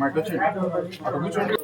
మాకు వచ్చి అక్కడ కూర్చోండి.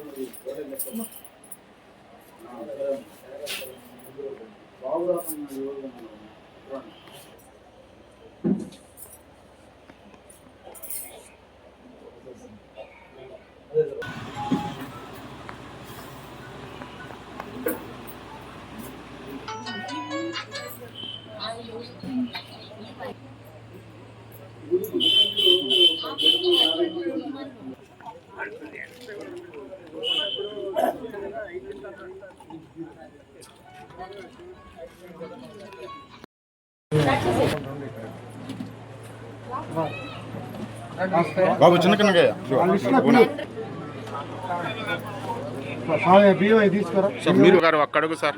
బాబు చిన్న కన్నగయ్య సార్ మీరు గారు అక్కడకు సార్.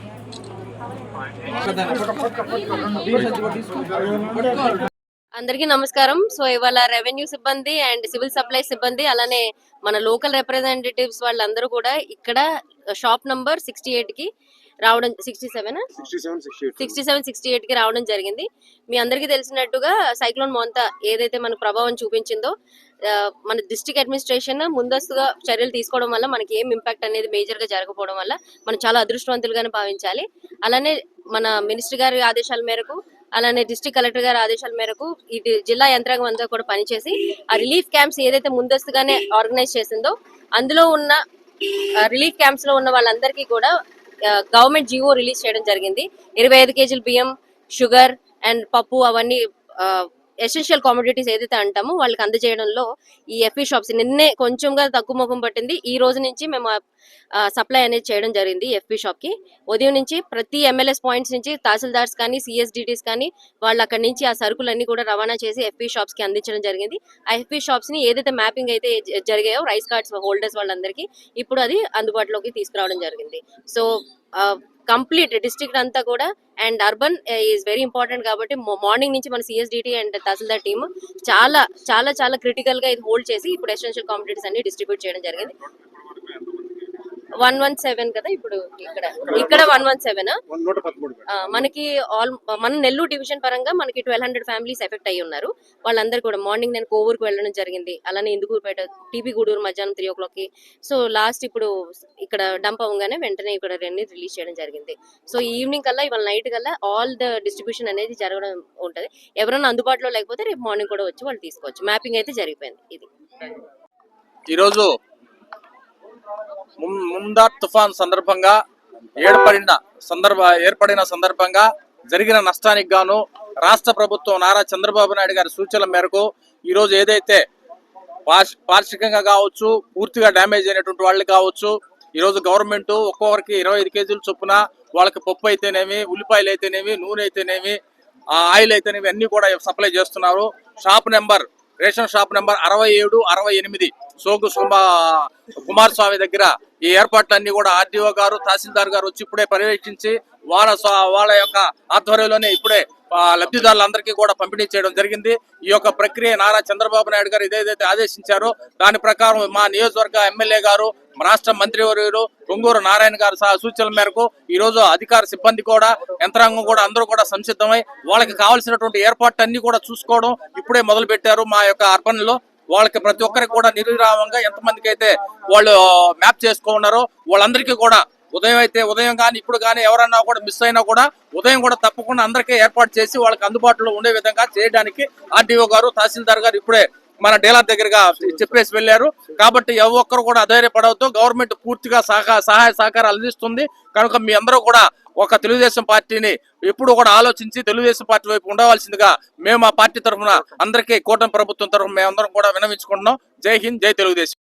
అందరికీ నమస్కారం. సో ఇవాళ రెవెన్యూ సిబ్బంది అండ్ సివిల్ సప్లై సిబ్బంది అలానే మన లోకల్ రిప్రజెంటేటివ్స్ వాళ్ళందరూ కూడా ఇక్కడ షాప్ నంబర్ సిక్స్టీ ఎయిట్కి రావడం sixty seven sixty seven sixty ఎయిట్కి రావడం జరిగింది. మీ అందరికీ తెలిసినట్టుగా సైక్లోన్ మోంతా ఏదైతే మనకు ప్రభావం చూపించిందో మన డిస్ట్రిక్ట్ అడ్మినిస్ట్రేషన్ ముందస్తుగా చర్యలు తీసుకోవడం వల్ల మనకి ఏం ఇంపాక్ట్ అనేది మేజర్గా జరగకపోవడం వల్ల మనం చాలా అదృష్టవంతులుగానే భావించాలి. అలానే మన మినిస్టర్ గారి ఆదేశాల మేరకు అలానే డిస్ట్రిక్ట్ కలెక్టర్ గారి ఆదేశాల మేరకు ఈ డి- జిల్లా యంత్రాంగం అంతా కూడా పనిచేసి ఆ రిలీఫ్ క్యాంప్స్ ఏదైతే ముందస్తుగానే ఆర్గనైజ్ చేసిందో అందులో ఉన్న రిలీఫ్ క్యాంప్స్లో ఉన్న వాళ్ళందరికీ కూడా గవర్నమెంట్ జీవో రిలీజ్ చేయడం జరిగింది. ఇరవై ఐదు కేజీల బియ్యం షుగర్ అండ్ పప్పు అవన్నీ ఎసెన్షియల్ కామోడిటీస్ ఏదైతే అంటామో వాళ్ళకి అందజేయడంలో ఈ ఎఫ్ఈ షాప్స్ నిన్నే కొంచెంగా తగ్గుముఖం ముఖం పట్టింది. ఈ రోజు నుంచి మేము సప్లై అనేది చేయడం జరిగింది ఎఫ్పి షాప్కి. ఉదయం నుంచి ప్రతి ఎమ్మెల్యేస్ పాయింట్స్ నుంచి తహసీల్దార్స్ కానీ సిఎస్డిటీస్ కానీ వాళ్ళు అక్కడి నుంచి ఆ సరుకులన్నీ కూడా రవాణా చేసి ఎఫ్పి షాప్స్కి అందించడం జరిగింది. ఆ ఎఫ్పి షాప్స్ని ఏదైతే మ్యాపింగ్ అయితే జరిగాయో రైస్ కార్డ్స్ హోల్డర్స్ వాళ్ళందరికీ ఇప్పుడు అది అందుబాటులోకి తీసుకురావడం జరిగింది. సో కంప్లీట్ డిస్ట్రిక్ట్ అంతా కూడా and urban is very important కాబట్టి మార్నింగ్ నుంచి మన సిఎస్డిటీ అండ్ తహసీల్దార్ టీమ్ చాలా చాలా చాలా క్రిటికల్గా ఇది హోల్డ్ చేసి ఇప్పుడు ఎసెన్షియల్ కామోడిటీస్ అన్ని డిస్ట్రిబ్యూట్ చేయడం జరిగింది. వన్ వన్ సెవెన్ కదా ఇప్పుడు ఇక్కడ? ఇక్కడ వన్ వన్ సెవెన్ మనకి ఆల్ మన నెల్లూరు డివిజన్ పరంగా మనకి ట్వెల్వ్ హండ్రెడ్ ఫ్యామిలీస్ ఎఫెక్ట్ అయ్యి ఉన్నారు. వాళ్ళందరూ కూడా మార్నింగ్ నేను కోవూరుకు వెళ్ళడం జరిగింది. అలానే ఇందుకూరుపేట టీపీ గూడూరు మధ్యాహ్నం త్రీ ఓ క్లాక్కి సో లాస్ట్ ఇప్పుడు ఇక్కడ డంప్ అవ్వగానే వెంటనే ఇక్కడ రెండు రిలీజ్ చేయడం జరిగింది. సో ఈవినింగ్ కల్లా ఇవాళ నైట్ కల్లా ఆల్ ద డిస్ట్రిబ్యూషన్ అనేది జరగడం ఉంటుంది. ఎవరైనా అందుబాటులో లేకపోతే రేపు మార్నింగ్ కూడా వచ్చి వాళ్ళు తీసుకోవచ్చు. మ్యాపింగ్ అయితే జరిగిపోయింది ఇది. ఈరోజు ముందా తుఫాన్ సందర్భంగా ఏర్పడిన సందర్భ ఏర్పడిన సందర్భంగా జరిగిన నష్టానికి గాను రాష్ట్ర ప్రభుత్వం నారా చంద్రబాబు నాయుడు గారి సూచనల మేరకు ఈరోజు ఏదైతే పార్షికంగా కావచ్చు పూర్తిగా డ్యామేజ్ అయినటువంటి వాళ్ళు కావచ్చు ఈరోజు గవర్నమెంట్ ఒక్కొక్కరికి ఇరవై ఐదు కేజీలు చొప్పున వాళ్ళకి పప్పు అయితేనేమి ఉల్లిపాయలు అయితేనేమి నూనె అయితేనేమి ఆయిల్ అయితేనేమి అన్నీ కూడా సప్లై చేస్తున్నారు. Shop number ration shop number అరవై ఏడు అరవై ఎనిమిది. సోగు కుమార్ కుమారస్వామి దగ్గర ఈ ఏర్పాట్లన్నీ కూడా ఆర్డీఓ గారు తహసీల్దార్ గారు వచ్చి ఇప్పుడే పర్యవేక్షించి వాళ్ళ వాళ్ళ యొక్క ఆధ్వర్యంలోనే ఇప్పుడే లబ్ధిదారులందరికీ కూడా పంపిణీ చేయడం జరిగింది. ఈ యొక్క ప్రక్రియ నారా చంద్రబాబు నాయుడు గారు ఏదైతే ఆదేశించారో దాని ప్రకారం మా నియోజకవర్గ ఎమ్మెల్యే గారు రాష్ట్ర మంత్రివర్యులు పొంగూరు నారాయణ గారు సహా సూచనల మేరకు ఈ రోజు అధికార సిబ్బంది కూడా యంత్రాంగం కూడా అందరూ కూడా సంసిద్ధమై వాళ్ళకి కావాల్సినటువంటి ఏర్పాట్లన్నీ కూడా చూసుకోవడం ఇప్పుడే మొదలు పెట్టారు మా యొక్క అర్బన్లో వాళ్ళకి ప్రతి ఒక్కరికి కూడా నిర్విరామంగా ఎంతమందికి అయితే వాళ్ళు మ్యాప్ చేసుకున్నారో వాళ్ళందరికీ కూడా ఉదయం అయితే ఉదయం కానీ ఇప్పుడు కానీ ఎవరన్నా కూడా మిస్ అయినా కూడా ఉదయం కూడా తప్పకుండా అందరికీ ఏర్పాటు చేసి వాళ్ళకి అందుబాటులో ఉండే విధంగా చేయడానికి ఆర్డీఓ గారు తహసీల్దార్ గారు ఇప్పుడే మన డీలర్ దగ్గరగా చెప్పేసి వెళ్ళారు. కాబట్టి ఎవ ఒక్కరు కూడా అధైర్యపడవద్దు. గవర్నమెంట్ పూర్తిగా సహా సహాయ సహకారాలు అందిస్తుంది. కనుక మీ అందరూ కూడా ఒక తెలుగుదేశం పార్టీని ఎప్పుడు కూడా ఆలోచించి తెలుగుదేశం పార్టీ వైపు ఉండవలసిందిగా మేము ఆ పార్టీ తరఫున అందరికీ కూటమి ప్రభుత్వం తరఫున మేమందరం కూడా వినవించుకుంటున్నాం. జై హింద్ జై తెలుగుదేశం.